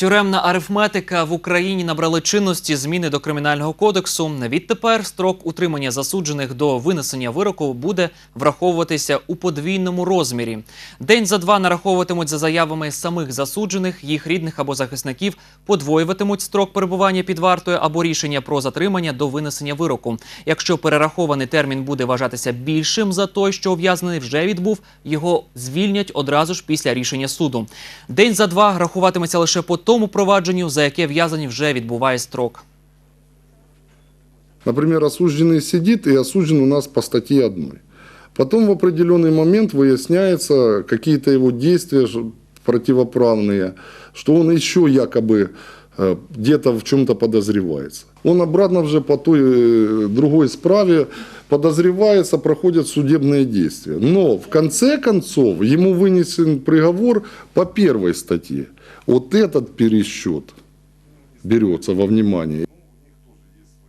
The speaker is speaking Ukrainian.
Тюремна арифметика в Україні набрали чинності зміни до кримінального кодексу. Відтепер строк утримання засуджених до винесення вироку буде враховуватися у подвійному розмірі. День за два нараховуватимуть за заявами самих засуджених, їх рідних або захисників, подвоюватимуть строк перебування під вартою або рішення про затримання до винесення вироку. Якщо перерахований термін буде вважатися більшим за той, що ув'язнений вже відбув, його звільнять одразу ж після рішення суду. День за два рахуватиметься лише по тому провадженню, за яке в'язаний вже відбуває строк. Например, осужденный сидит и осужден у нас по статье одной. Потом в определенный момент выясняется какие-то его действия ж- противоправные, что он еще якобы э, где-то в чем-то подозревается. Он обратно уже по той э, другой справе подозревается, проходят судебные действия. Но в конце концов ему вынесен приговор по первой статье. Вот этот пересчет берется во внимание.